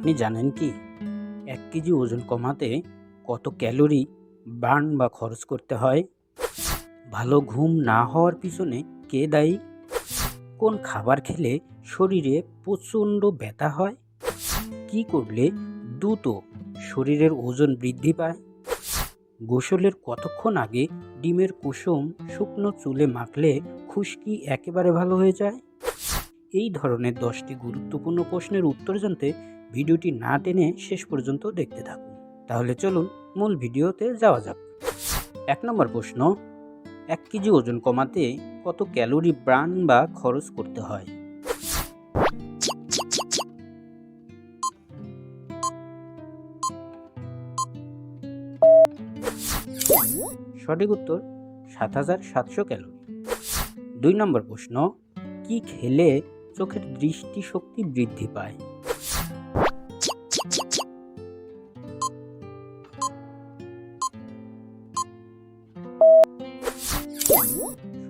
আপনি জানেন কি? এক কেজি ওজন কমাতে কত ক্যালোরি বার্ন বা খরচ করতে হয়? ভালো ঘুম না হওয়ার পিছনে কে দায়ী? কোন খাবার খেলে শরীরে প্রচণ্ড ব্যথা হয়? কি করলে দ্রুত শরীরের ওজন বৃদ্ধি পায়? গোসলের কতক্ষণ আগে ডিমের কুসুম শুকনো চুলে মাখলে খুশকি একেবারে ভালো হয়ে যায়? এই ধরনের দশটি গুরুত্বপূর্ণ প্রশ্নের উত্তর জানতে ভিডিওটি না টেনে শেষ পর্যন্ত দেখতে থাকুন। তাহলে চলুন মূল ভিডিওতে যাওয়া যাক। এক নম্বর প্রশ্ন, এক কেজি ওজন কমাতে কত ক্যালোরি ব্রান বা খরচ করতে হয়? সঠিক উত্তর, সাত হাজার সাতশো ক্যালোরি। দুই নম্বর প্রশ্ন, কি খেলে চোখের দৃষ্টিশক্তি বৃদ্ধি পায়?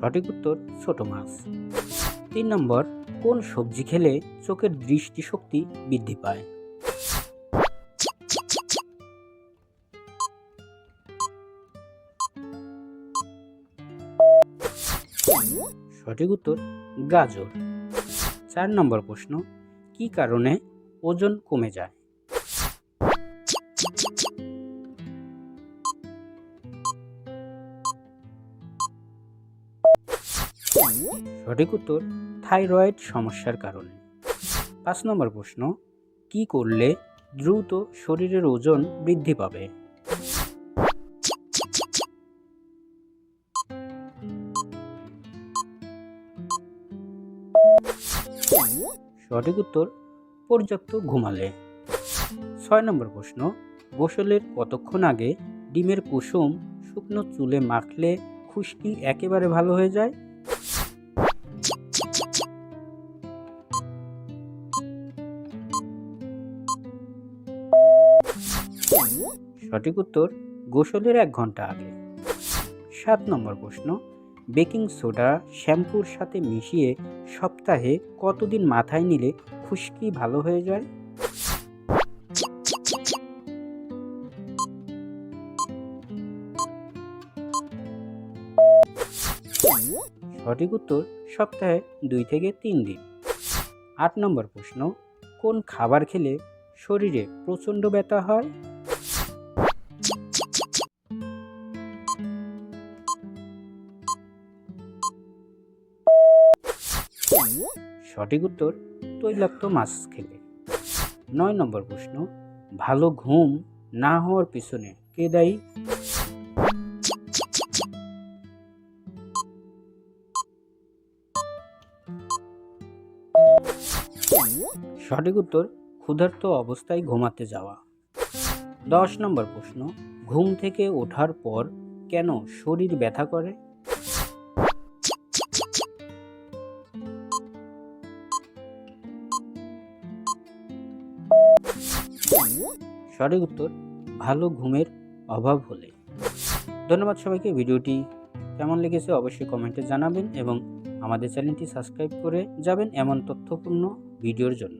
সঠিক উত্তর, ছোট মাছ। তিন নম্বর, কোন সবজি খেলে চোখের দৃষ্টিশক্তি বৃদ্ধি পায়? সঠিক উত্তর, গাজর। চার নম্বর প্রশ্ন, কি কারণে ওজন কমে যায়? সঠিক উত্তর, থাইরয়েড সমস্যার কারণে। পাঁচ নম্বর প্রশ্ন, কি করলে দ্রুত শরীরের ওজন বৃদ্ধি পাবে? সঠিক উত্তর, পর্যাপ্ত ঘুমালে। ছয় নম্বর প্রশ্ন, গোসলের কতক্ষণ আগে ডিমের কুসুম শুকনো চুলে মাখলে খুশকি একেবারে ভালো হয়ে যায়? সঠিক উত্তর গোসলের এক ঘণ্টা আগে। সাত নম্বর প্রশ্ন, বেকিং সোডা শ্যাম্পুর সাথে মিশিয়ে সপ্তাহে কতদিন মাথায় নিলে খুশকি ভালো হয়ে যায়? সঠিক উত্তর সপ্তাহে দুই থেকে তিন দিন। আট নম্বর প্রশ্ন, কোন খাবার খেলে শরীরে প্রচণ্ড ব্যথা হয়? সঠিক উত্তর, তৈলাক্ত মাছ খেলে। নয় নম্বর প্রশ্ন, ভালো ঘুম না হওয়ার পিছনে কে দায়ী? সঠিক উত্তর, ক্ষুধার্ত অবস্থায় ঘুমাতে যাওয়া। দশ নম্বর প্রশ্ন, ঘুম থেকে ওঠার পর কেন শরীর ব্যথা করে? সঠিক উত্তর, ভালো ঘুমের অভাব হলে। ধন্যবাদ সবাইকে, ভিডিওটি কেমন লেগেছে অবশ্যই কমেন্টে জানাবেন এবং আমাদের চ্যানেলটি সাবস্ক্রাইব করে যাবেন এমন তথ্যপূর্ণ ভিডিওর জন্য।